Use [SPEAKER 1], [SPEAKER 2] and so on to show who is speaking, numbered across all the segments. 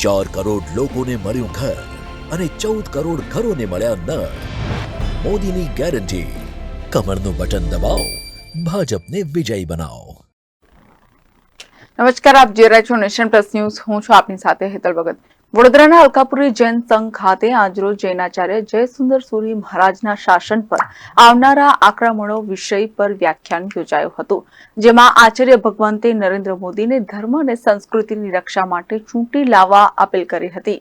[SPEAKER 1] ચાર કરોડ લોકોને મળ્યું ઘર અને ચૌદ કરોડ ઘરોને મળ્યા નળ. મોદીની ગેરંટી. કમરનું બટન દબાવો. ભાજપને વિજયી બનાવો.
[SPEAKER 2] નમસ્કાર, આપ જોઈ રહ્યા છો નેશન પ્લસ ન્યૂઝ. હું છું આપની સાથે હેતલ ભગત. વડોદરાના અલકાપુરી જૈન સંઘ ખાતે આજરોજ જૈનાચાર્ય જયસુંદર સુરી મહારાજના શાસન પર આવનારા આક્રમણો વિષય પર વ્યાખ્યાન યોજાયું હતું, જેમાં આચાર્ય ભગવંતે નરેન્દ્ર મોદીને ધર્મ અને સંસ્કૃતિની રક્ષા માટે ચૂંટી લાવવા અપીલ કરી હતી.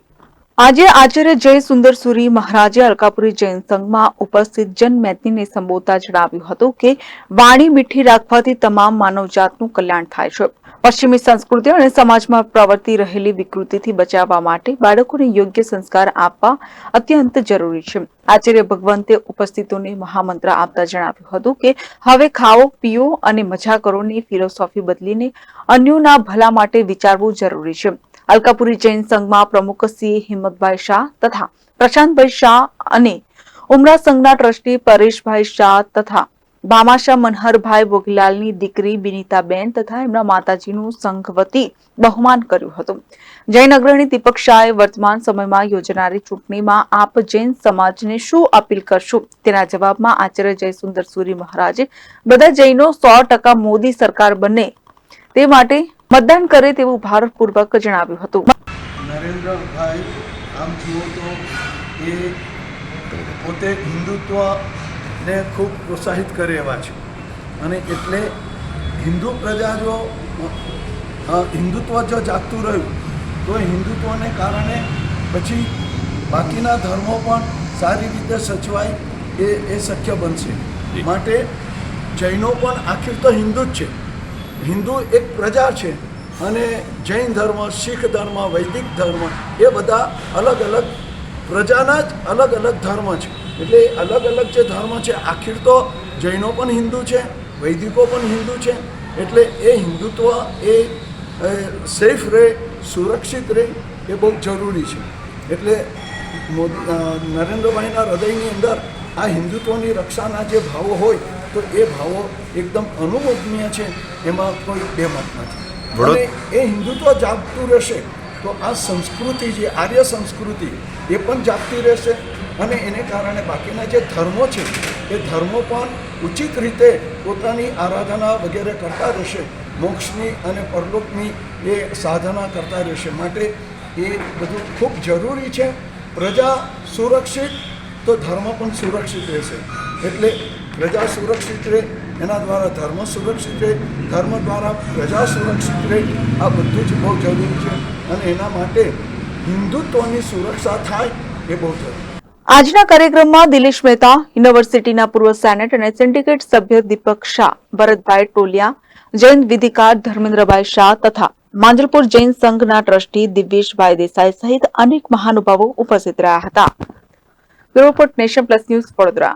[SPEAKER 2] આજે આચાર્ય જય સુંદર સુરી મહારાજે અલકાપુરી જૈન સંઘમાં ઉપસ્થિત જનમેદનીને સંબોધતા જણાવ્યું હતું કે વાણી મીઠી રાખવાથી તમામ માનવજાતનું કલ્યાણ થાય છે. પશ્ચિમી સંસ્કૃતિ અને સમાજમાં પ્રવર્તી રહેલી વિકૃતિથી બચાવવા માટે બાળકોને યોગ્ય સંસ્કાર આપવા અત્યંત જરૂરી છે. આચાર્ય ભગવંતે ઉપસ્થિતોને મહામંત્ર આપતા જણાવ્યું હતું કે હવે ખાઓ, પીઓ અને મજા કરોની ફિલોસોફી બદલીને અન્યોના ભલા માટે વિચારવું જરૂરી છે. અલકાપુરી જૈન સંઘમાં પ્રમુખ સી. હિંમતભાઈ શાહ તથા પ્રશાંતભાઈ શાહ અને ઉમરા સંઘના ટ્રસ્ટી પરેશભાઈ શાહ તથા ભામાશા મનહરભાઈ વોગીલાલની દીકરી બિનીતાબેન તથા એમના માતાજીનું સંઘ વતી બહુમાન કર્યું હતું. જૈન અગ્રણી દીપક શાહે વર્તમાન સમયમાં યોજનારી ચૂંટણીમાં આપ જૈન સમાજને શું અપીલ કરશો? તેના જવાબમાં આચાર્ય જયસુંદર સુરી મહારાજે, બધા જૈનો સો મોદી સરકાર બને. તે માટે મતદાન કરે તેવું ભારપૂર્વક જણાવ્યું હતું.
[SPEAKER 3] નરેન્દ્રભાઈ આમ જુઓ તો એ પોતે હિન્દુત્વને ખૂબ પ્રોત્સાહિત કરે એવા છે. અને એટલે હિન્દુ પ્રજા જો હિન્દુત્વ જો જાગતું રહ્યું તો હિન્દુત્વને કારણે પછી બાકીના ધર્મો પણ સારી રીતે સચવાય એ એ શક્ય બનશે. માટે જૈનો પણ આખિર તો હિન્દુ જ છે. હિન્દુ એક પ્રજા છે અને જૈન ધર્મ, શીખ ધર્મ, વૈદિક ધર્મ એ બધા અલગ અલગ પ્રજાના જ અલગ અલગ ધર્મ છે. એટલે અલગ અલગ જે ધર્મ છે, આખીર તો જૈનો પણ હિન્દુ છે, વૈદિકો પણ હિન્દુ છે. એટલે એ હિન્દુત્વ એ સેફ રહે, સુરક્ષિત રહે એ બહુ જરૂરી છે. એટલે નરેન્દ્રભાઈના હૃદયની અંદર આ હિન્દુત્વની રક્ષાના જે ભાવો હોય તો એ ભાવો એકદમ અનુમોદનીય છે એમાં કોઈ બેમત નથી. અને એ હિન્દુત્વ જાગતું રહેશે તો આ સંસ્કૃતિ જે આર્ય સંસ્કૃતિ એ પણ જાગતી રહેશે. અને એને કારણે બાકીના જે ધર્મો છે એ ધર્મો પણ ઉચિત રીતે પોતાની આરાધના વગેરે કરતા રહેશે. મોક્ષની અને પરલોકની એ સાધના કરતા રહેશે. માટે એ બધું ખૂબ જરૂરી છે. પ્રજા સુરક્ષિત તો ધર્મ પણ સુરક્ષિત રહેશે. એટલે પ્રજા સુરક્ષિત રહે, એના દ્વારા ધર્મ સુરક્ષિત રહે, ધર્મ દ્વારા પ્રજા સુરક્ષિત રહે, આ બધું જ બહુ જરૂરી છે અને એના માટે હિન્દુત્વની સુરક્ષા થાય એ બહુ જરૂરી
[SPEAKER 2] આજના કાર્યક્રમમાં દિલીશ મહેતા, યુનિવર્સિટીના પૂર્વ સેનેટ અને સિન્ડિકેટ સભ્ય દીપક શાહ, ભરતભાઈ ટોલિયા, જૈન વિધિકાર ધર્મેન્દ્રભાઈ શાહ તથા માંજલપુર જૈન સંઘના ટ્રસ્ટી દિવ્યેશભાઈ દેસાઈ સહિત અનેક મહાનુભાવો ઉપસ્થિત રહ્યા હતા. Report nation plus news Vadodara.